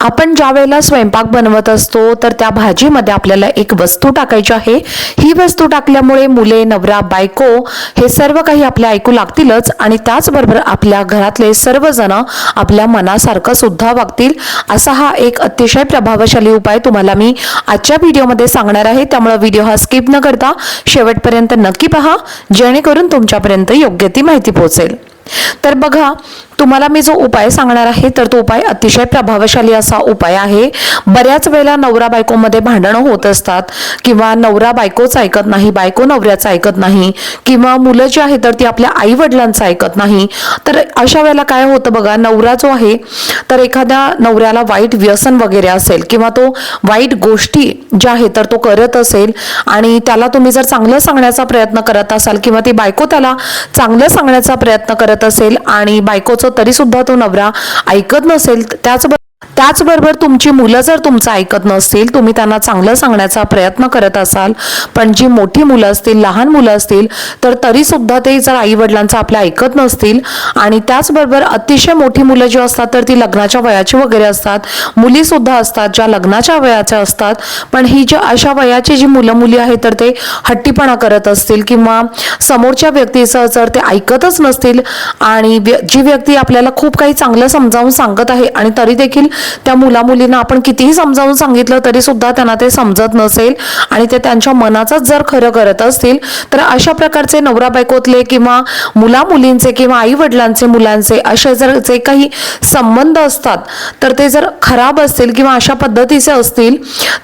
आपण ज्या वेळेला स्वयंपाक बनवत असतो तर त्या भाजीमध्ये आपल्याला एक वस्तू टाकायची आहे. ही वस्तू टाकल्यामुळे मुले नवरा बायको हे सर्व काही आपल्या ऐकू लागतीलच आणि त्याचबरोबर आपल्या घरातले सर्वजण आपल्या मनासारखं सुद्धा वागतील. असा हा एक अतिशय प्रभावशाली उपाय तुम्हाला मी आजच्या व्हिडिओमध्ये सांगणार आहे. त्यामुळे व्हिडिओ हा स्किप न करता शेवटपर्यंत नक्की पहा जेणेकरून तुमच्यापर्यंत योग्य ती माहिती पोहोचेल. तर बघा तुम्हाला मी जो उपाय सांगणार आहे तर तो उपाय अतिशय प्रभावशाली असा उपाय आहे. बऱ्याच वेळेला नवरा बायकोमध्ये भांडणं होत असतात किंवा नवरा बायकोच ऐकत नाही बायको नवऱ्याचं ऐकत नाही किंवा मुलं जी आहे तर ती आपल्या आई वडिलांचं ऐकत नाही. तर अशा वेळेला काय होतं बघा नवरा जो आहे तर एखाद्या नवऱ्याला वाईट व्यसन वगैरे असेल किंवा तो वाईट गोष्टी ज्या आहेत तर तो करत असेल आणि त्याला तुम्ही जर चांगलं सांगण्याचा प्रयत्न करत असाल किंवा ती बायको त्याला चांगलं सांगण्याचा प्रयत्न करत असेल आणि बायकोचं तरी सुद्धा तो नवरा ऐकत नसेल त्याच त्याचबरोबर तुमची मुलं जर तुमचं ऐकत नसतील तुम्ही त्यांना चांगलं सांगण्याचा प्रयत्न करत असाल पण जी मोठी मुलं असतील लहान मुलं असतील तर तरीसुद्धा ते जर आई वडिलांचं आपल्या ऐकत नसतील आणि त्याचबरोबर अतिशय मोठी मुलं जी असतात तर ती लग्नाच्या वयाची वगैरे असतात मुलीसुद्धा असतात ज्या लग्नाच्या वयाच्या असतात पण ही जी अशा वयाची जी मुलं मुली आहेत तर ते हट्टीपणा करत असतील किंवा समोरच्या व्यक्तीचं जर ते ऐकतच नसतील आणि व्य- जी व्यक्ती आपल्याला खूप काही चांगलं समजावून सांगत आहे आणि तरी देखील त्या मुला मुलींना आपण कितीही समजावून सांगितलं तरी सुद्धा त्यांना ते समजत नसेल आणि ते त्यांच्या मनाचाच जर खरं करत असतील तर अशा प्रकारचे नवरा बायकोतले किंवा मुला मुलींचे किंवा आई वडिलांचे मुलांचे असे जर जे काही संबंध असतात तर ते जर खराब असतील किंवा अशा पद्धतीचे असतील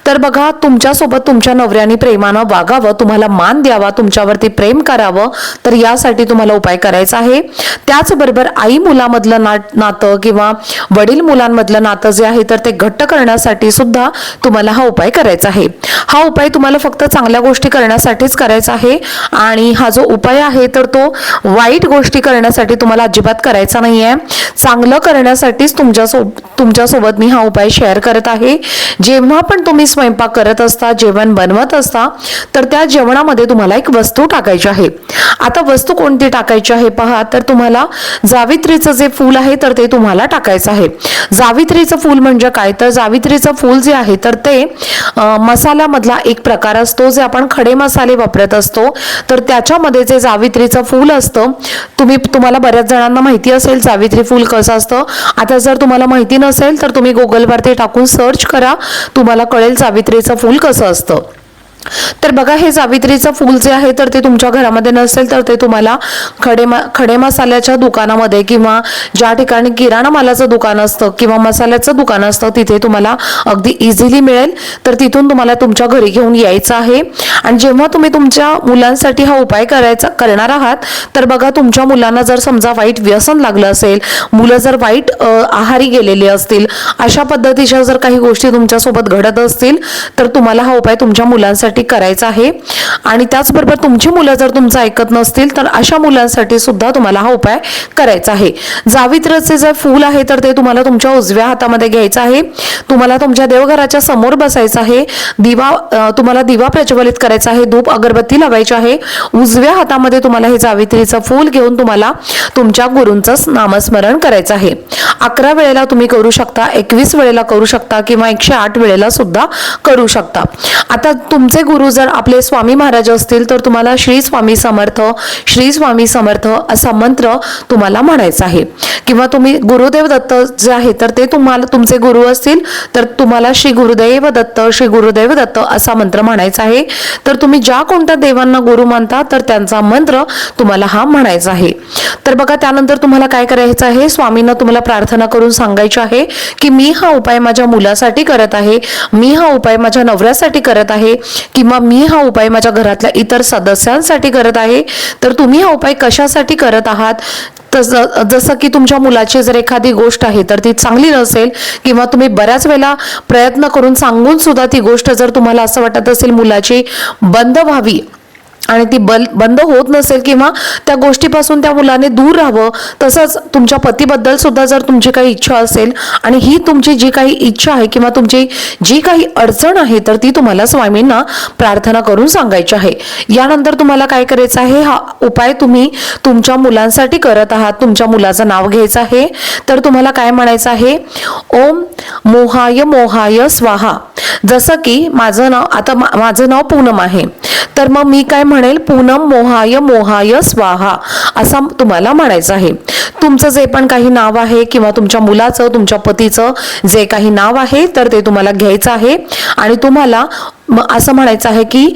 तर बघा तुमच्यासोबत तुमच्या नवऱ्याने प्रेमानं वागावं तुम्हाला मान द्यावा तुमच्यावरती प्रेम करावं तर यासाठी तुम्हाला उपाय करायचा आहे. त्याचबरोबर आई मुलामधलं ना नातं किंवा वडील मुलांमधलं नातं जे आहे तर ते घट्ट करण्यासाठी सुद्धा तुम्हाला हा उपाय करायचा आहे. हा उपाय तुम्हाला फक्त चांगल्या गोष्टी करण्यासाठीच करायचा आहे आणि हा जो उपाय आहे तर तो वाईट गोष्टी करण्यासाठी तुम्हाला अजिबात करायचा नाही आहे चांगलं करण्यासाठीच तुमच्यासोबत तुमच्यासोबत मी हा उपाय शेअर करत आहे. जेव्हा पण तुम्ही स्वयंपाक करत असता जेवण बनवत असता तर त्या जेवणामध्ये तुम्हाला एक वस्तू टाकायची आहे. आता वस्तू कोणती टाकायची आहे पहा तर तुम्हाला जावित्रीचं जे फूल आहे तर ते तुम्हाला टाकायचं आहे. जावित्रीचं फूल म्हणजे काय? तर जावित्रीचं फूल जे आहे तर ते मसाल्यामधला एक प्रकार असतो जे आपण खडे मसाले वापरत असतो. तर त्याच्यामध्ये जे जावित्रीचं फूल असतं तुम्ही तुम्हाला बऱ्याच जणांना माहिती असेल जावित्री फूल कसं असतं? आता जर तुम्हाला माहिती नसेल तर तुम्ही गुगलवरती टाकून सर्च करा. तुम्हाला कळेल सावित्रीचं फूल कसं असतं. तर बघा हे जावित्रीचं फूल जे आहे तर ते तुमच्या घरामध्ये नसेल तर ते तुम्हाला खडे मा खडे मसाल्याच्या दुकानामध्ये किंवा ज्या ठिकाणी किराणा मालाचं दुकान असतं किंवा मसाल्याचं दुकान असतं तिथे तुम्हाला अगदी इझिली मिळेल. तर तिथून तुम्हाला तुमच्या घरी घेऊन यायचं आहे. आणि जेव्हा तुम्ही तुमच्या मुलांसाठी हा उपाय करायचा करणार आहात तर बघा तुमच्या मुलांना जर समजा वाईट व्यसन लागलं असेल मुलं जर वाईट आहारी गेलेली असतील अशा पद्धतीच्या जर काही गोष्टी तुमच्यासोबत घडत असतील तर तुम्हाला हा उपाय तुमच्या मुलांसाठी करायचा आहे. आणि त्याचबरोबर तुमची मुलं जर तुमचं ऐकत नसतील तर अशा मुलांसाठी सुद्धा तुम्हाला हा उपाय करायचा आहे. जावित्रचे जे फूल आहे तर ते तुम्हाला तुमच्या उजव्या हातामध्ये घ्यायचं आहे. तुम्हाला तुमच्या देवघराच्या समोर बसायचं आहे. दिवा तुम्हाला दिवा प्रज्वलित करायचा आहे. धूप अगरबत्ती लावायची आहे. उजव्या हातामध्ये तुम्हाला हे जावित्रीचं फूल घेऊन तुम्हाला तुमच्या गुरूंचं नामस्मरण करायचं आहे. अकरा वेळेला तुम्ही करू शकता एकवीस वेळेला करू शकता किंवा एकशे आठ वेळेला सुद्धा करू शकता. आता तुमचे गुरु जर आपले स्वामी महाराज असतील तर तुम्हाला श्री स्वामी समर्थ श्री स्वामी समर्थ असा मंत्र तुम्हाला म्हणायचा आहे. किंवा तुम्ही गुरुदेव दत्त जे आहे तर ते तुम्हाला तुमचे गुरु असतील तर तुम्हाला श्री गुरुदेव दत्त श्री गुरुदेव दत्त असा मंत्र म्हणायचा आहे. तर तुम्ही ज्या कोणत्या देवांना गुरु मानता तर त्यांचा मंत्र तुम्हाला हा म्हणायचा आहे. तर बघा त्यानंतर तुम्हाला काय करायचं आहे? स्वामींना तुम्हाला प्रार्थना करून सांगायची आहे की मी हा उपाय माझ्या मुलासाठी करत आहे मी हा उपाय माझ्या नवऱ्यासाठी करत आहे किंवा मी हा उपाय माझ्या घरातल्या इतर सदस्यांसाठी करत आहे तर तुम्ही हा उपाय कशासाठी करत आहात? तसं जसं की तुमच्या मुलाची जर एखादी गोष्ट आहे तर ती चांगली नसेल किंवा तुम्ही बऱ्याच वेळेला प्रयत्न करून सांगून सुद्धा ती गोष्ट जर तुम्हाला असं वाटत असेल मुलाची बंद व्हावी आणि ती बल बंद होत नसेल किंवा त्या गोष्टीपासून त्या मुलाने दूर राहावं तसंच तुमच्या पतीबद्दल सुद्धा जर तुमची काही इच्छा असेल आणि ही तुमची जी काही इच्छा आहे किंवा तुमची जी काही अडचण आहे तर ती तुम्हाला स्वामींना प्रार्थना करून सांगायची आहे. यानंतर तुम्हाला काय करायचं आहे? हा उपाय तुम्ही तुमच्या मुलांसाठी करत आहात. तुमच्या मुलाचं नाव घ्यायचं आहे. तर तुम्हाला काय म्हणायचं आहे? ओम मोहाय मोहाय स्वाहा. जसं की माझं नाव आता माझं नाव पूनम आहे. तर मग मी काय म्हणेल पूनम मोहाय मोहाय स्वाहा असा तुम्हाला म्हणायचं आहे. तुमचं जे पण काही नाव आहे किंवा तुमच्या मुलाचं तुमच्या पतीचं जे काही नाव आहे तर ते तुम्हाला घ्यायचं आहे. आणि तुम्हाला मग असं म्हणायचं आहे की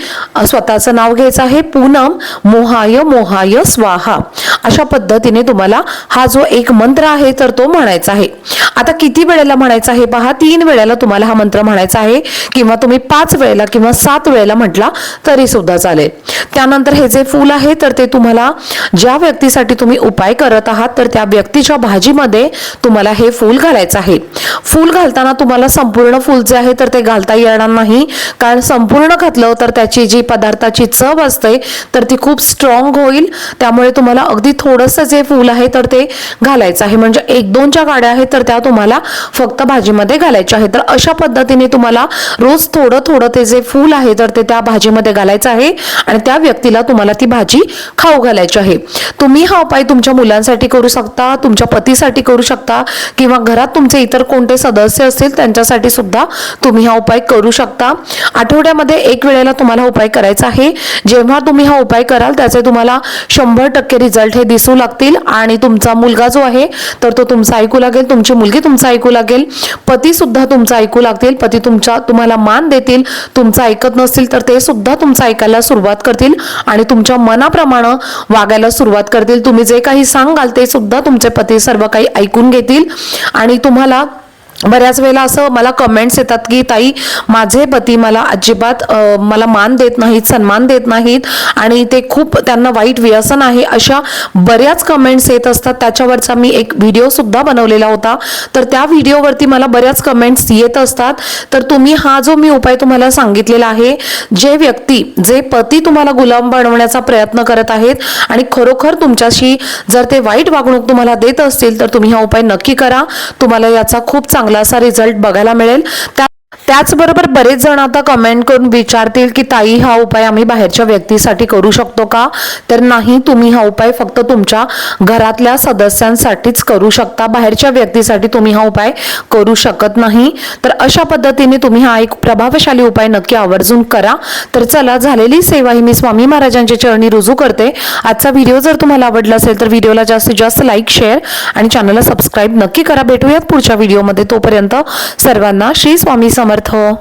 स्वतःचं नाव घ्यायचं आहे पूनम मोहाय मोहाय स्वाहा. अशा पद्धतीने तुम्हाला हा जो एक मंत्र आहे तर तो म्हणायचा आहे. आता किती वेळेला म्हणायचा आहे पहा तीन वेळेला तुम्हाला हा मंत्र म्हणायचा आहे किंवा तुम्ही पाच वेळेला किंवा सात वेळेला म्हटला तरी सुद्धा चालेल. त्यानंतर हे जे फूल आहे तर ते तुम्हाला ज्या व्यक्तीसाठी तुम्ही उपाय करत आहात तर त्या व्यक्तीच्या भाजीमध्ये तुम्हाला हे फूल घालायचं आहे. फूल घालताना तुम्हाला संपूर्ण फूल जे आहे तर ते घालता येणार नाही कारण संपूर्ण घातलं तर त्याची जी पदार्थाची चव असते तर ती खूप स्ट्रॉंग होईल. त्यामुळे तुम्हाला अगदी थोडंसं जे फूल आहे तर ते घालायचं आहे. म्हणजे एक दोनच्या गाड्या आहेत तर त्या तुम्हाला फक्त भाजीमध्ये घालायच्या आहेत. तर अशा पद्धतीने तुम्हाला रोज थोडं थोडं ते जे फूल आहे तर ते त्या भाजीमध्ये घालायचं आहे आणि त्या व्यक्तीला तुम्हाला ती भाजी खाऊ घालायची आहे. तुम्ही हा उपाय तुमच्या मुलांसाठी करू शकता तुमच्या पतीसाठी करू शकता किंवा घरात तुमचे इतर कोणते सदस्य असतील त्यांच्यासाठी सुद्धा तुम्ही हा उपाय करू शकता. आठवड्यामध्ये एक वेळेला तुम्हाला उपाय करायचा आहे. जेव्हा तुम्ही हा उपाय कराल त्याचे तुम्हाला शंभर टक्के रिझल्ट हे दिसू लागतील आणि तुमचा मुलगा जो आहे तर तो तुमचा ऐकू लागेल तुमची मुलगी तुमचा ऐकू लागेल पती सुद्धा तुमचा ऐकू लागतील पती तुमच्या तुम्हाला मान देतील तुमचं ऐकत नसतील तर ते सुद्धा तुमचं ऐकायला सुरुवात करतील आणि तुमच्या मनाप्रमाणे वागायला सुरुवात करतील. तुम्ही जे काही सांगाल ते सुद्धा तुमचे पती सर्व काही ऐकून घेतील आणि तुम्हाला बऱ्याच वेळेला असं मला कमेंट्स येतात की ताई माझे पती मला अजिबात मला मान देत नाहीत सन्मान देत नाहीत आणि ते खूप त्यांना वाईट व्यसन आहे. अशा बऱ्याच कमेंट्स येत असतात. त्याच्यावरचा मी एक व्हिडिओ सुद्धा बनवलेला होता. तर त्या व्हिडिओवरती मला बऱ्याच कमेंट्स येत असतात. तर तुम्ही हा जो मी उपाय तुम्हाला सांगितलेला आहे जे व्यक्ती जे पती तुम्हाला गुलाम बनवण्याचा प्रयत्न करत आहेत आणि खरोखर तुमच्याशी जर ते वाईट वागणूक तुम्हाला देत असतील तर तुम्ही हा उपाय नक्की करा. तुम्हाला याचा खूप चांगला चांगला असा रिझल्ट बघायला मिळेल. त्या त्याचबरोबर बरेच जण आता कमेंट करून विचारतील की ताई हा उपाय आम्ही बाहेरच्या व्यक्तीसाठी करू शकतो का? तर नाही तुम्ही हा उपाय फक्त तुमच्या घरातल्या सदस्यांसाठीच करू शकता. बाहेरच्या व्यक्तीसाठी तुम्ही हा उपाय करू शकत नाही. तर अशा पद्धतीने तुम्ही हा एक प्रभावशाली उपाय नक्की आवर्जून करा. तर चला झालेली सेवा ही मी स्वामी महाराजांच्या चरणी रुजू करते. आजचा व्हिडिओ जर तुम्हाला आवडला असेल तर व्हिडिओला जास्तीत जास्त लाईक शेअर आणि चॅनलला सबस्क्राईब नक्की करा. भेटूयात पुढच्या व्हिडिओमध्ये. तोपर्यंत सर्वांना श्री स्वामी समर्थ हो.